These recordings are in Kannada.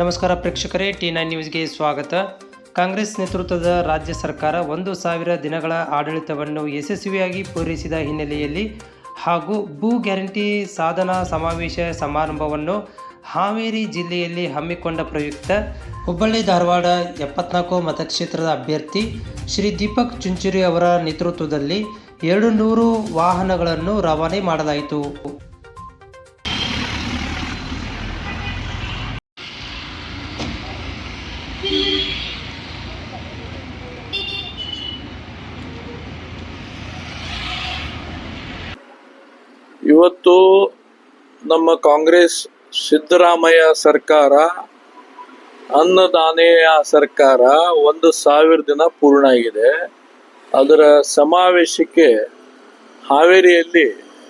ನಮಸ್ಕಾರ ಪ್ರೇಕ್ಷಕರೇ ಟಿ ನೈನ್ ನ್ಯೂಸ್ಗೆ ಸ್ವಾಗತ. ಕಾಂಗ್ರೆಸ್ ನೇತೃತ್ವದ ರಾಜ್ಯ ಸರ್ಕಾರ ಒಂದು ಸಾವಿರ ದಿನಗಳ ಆಡಳಿತವನ್ನು ಯಶಸ್ವಿಯಾಗಿ ಪೂರೈಸಿದ ಹಿನ್ನೆಲೆಯಲ್ಲಿ ಹಾಗೂ ಭೂ ಗ್ಯಾರಂಟಿ ಸಾಧನಾ ಸಮಾವೇಶ ಸಮಾರಂಭವನ್ನು ಹಾವೇರಿ ಜಿಲ್ಲೆಯಲ್ಲಿ ಹಮ್ಮಿಕೊಂಡ ಪ್ರಯುಕ್ತ ಹುಬ್ಬಳ್ಳಿ ಧಾರವಾಡ ಎಪ್ಪತ್ನಾಲ್ಕು ಮತಕ್ಷೇತ್ರದ ಅಭ್ಯರ್ಥಿ ಶ್ರೀ ದೀಪಕ್ ಚುಂಚುರಿ ಅವರ ನೇತೃತ್ವದಲ್ಲಿ ಎರಡು ನೂರು ವಾಹನಗಳನ್ನು ರವಾನೆ ಮಾಡಲಾಯಿತು. ಇವತ್ತು ನಮ್ಮ ಕಾಂಗ್ರೆಸ್ ಸಿದ್ದರಾಮಯ್ಯ ಸರ್ಕಾರ, ಅನ್ನದಾನೆಯ ಸರ್ಕಾರ ಒಂದು ಸಾವಿರ ದಿನ ಪೂರ್ಣ ಆಗಿದೆ. ಅದರ ಸಮಾವೇಶಕ್ಕೆ, ಹಾವೇರಿಯಲ್ಲಿ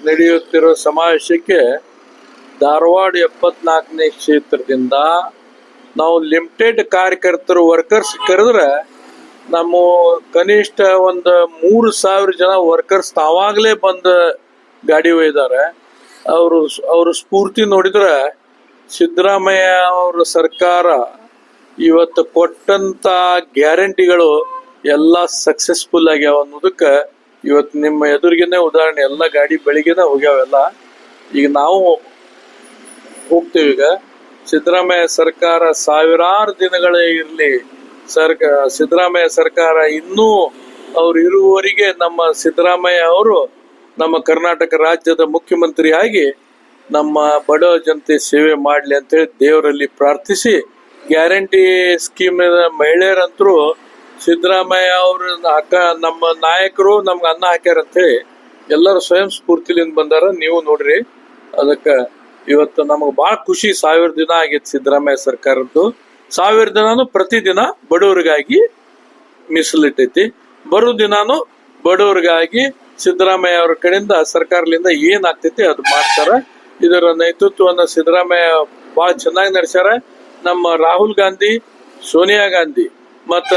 ನಡೆಯುತ್ತಿರೋ ಸಮಾವೇಶಕ್ಕೆ ಧಾರವಾಡ ಎಪ್ಪತ್ನಾಲ್ಕನೇ ಕ್ಷೇತ್ರದಿಂದ ನಾವು ಲಿಮಿಟೆಡ್ ಕಾರ್ಯಕರ್ತರು, ವರ್ಕರ್ಸ್ ಕರೆದ್ರೆ ನಮ್ಮ ಕನಿಷ್ಠ ಒಂದು ಮೂರು ಸಾವಿರ ಜನ ವರ್ಕರ್ಸ್ ತಾವಾಗಲೇ ಬಂದು ಗಾಡಿ ಒಯ್ದಾರೆ ಅವರು ಅವರು ಸ್ಫೂರ್ತಿ ನೋಡಿದ್ರೆ ಸಿದ್ದರಾಮಯ್ಯ ಅವರ ಸರ್ಕಾರ ಇವತ್ತು ಕೊಟ್ಟಂತ ಗ್ಯಾರಂಟಿಗಳು ಎಲ್ಲ ಸಕ್ಸಸ್ಫುಲ್ ಆಗ್ಯಾವ ಅನ್ನೋದಕ್ಕೆ ಇವತ್ತು ನಿಮ್ಮ ಎದುರಿಗೇನೆ ಉದಾಹರಣೆ, ಎಲ್ಲ ಗಾಡಿ ಬೆಳಿಗ್ಗೆನೆ ಹೋಗ್ಯಾವೆಲ್ಲ ಈಗ ನಾವು ಹೋಗ್ತೇವೆ ಈಗ. ಸಿದ್ದರಾಮಯ್ಯ ಸರ್ಕಾರ ಸಾವಿರಾರು ದಿನಗಳೇ ಇರಲಿ. ಸರ್ಕ, ಸಿದ್ದರಾಮಯ್ಯ ಸರ್ಕಾರ ಇನ್ನೂ ಅವ್ರು ಇರುವವರಿಗೆ ನಮ್ಮ ಸಿದ್ದರಾಮಯ್ಯ ಅವರು ನಮ್ಮ ಕರ್ನಾಟಕ ರಾಜ್ಯದ ಮುಖ್ಯಮಂತ್ರಿ ಆಗಿ ನಮ್ಮ ಬಡ ಜನತೆ ಸೇವೆ ಮಾಡಲಿ ಅಂತೇಳಿ ದೇವರಲ್ಲಿ ಪ್ರಾರ್ಥಿಸಿ ಗ್ಯಾರಂಟಿ ಸ್ಕೀಮ್ ಮಹಿಳೆಯರಂತರೂ ಸಿದ್ದರಾಮಯ್ಯ ಅವ್ರ ಅಕ್ಕ, ನಮ್ಮ ನಾಯಕರು ನಮ್ಗೆ ಅನ್ನ ಹಾಕ್ಯಾರ ಅಂತೇಳಿ ಎಲ್ಲರೂ ಸ್ವಯಂ ಸ್ಫೂರ್ತಿಲಿಂದ ಬಂದಾರ. ನೀವು ನೋಡ್ರಿ, ಅದಕ್ಕೆ ಇವತ್ತು ನಮಗೆ ಭಾಳ ಖುಷಿ. ಸಾವಿರ ದಿನ ಆಗೈತೆ ಸಿದ್ದರಾಮಯ್ಯ ಸರ್ಕಾರದ್ದು. ಸಾವಿರ ದಿನಾನು ಪ್ರತಿದಿನ ಬಡವರಿಗಾಗಿ ಮೀಸಲಿಟ್ಟೈತಿ. ಬರೋ ದಿನಾನು ಬಡವರಿಗಾಗಿ ಸಿದ್ದರಾಮಯ್ಯ ಅವರ ಕಡೆಯಿಂದ ಸರ್ಕಾರದಿಂದ ಏನ್ ಆಗ್ತೈತಿ ಅದು ಮಾಡ್ತಾರ. ಇದರ ನೇತೃತ್ವವನ್ನು ಸಿದ್ದರಾಮಯ್ಯ ಬಹಳ ಚೆನ್ನಾಗಿ ನಡೆಸ್ಯಾರ. ನಮ್ಮ ರಾಹುಲ್ ಗಾಂಧಿ, ಸೋನಿಯಾ ಗಾಂಧಿ ಮತ್ತ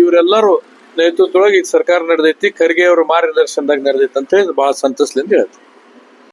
ಇವರೆಲ್ಲರೂ ನೇತೃತ್ವದೊಳಗೆ ಈ ಸರ್ಕಾರ ನಡೆದೈತಿ. ಖರ್ಗೆ ಅವ್ರ ಮಾರ್ಗದರ್ಶನದಾಗ ನಡೆದೈತಿ ಅಂತ ಹೇಳಿ ಬಹಳ ಸಂತಸದಿಂದ ಹೇಳ್ತೀನಿ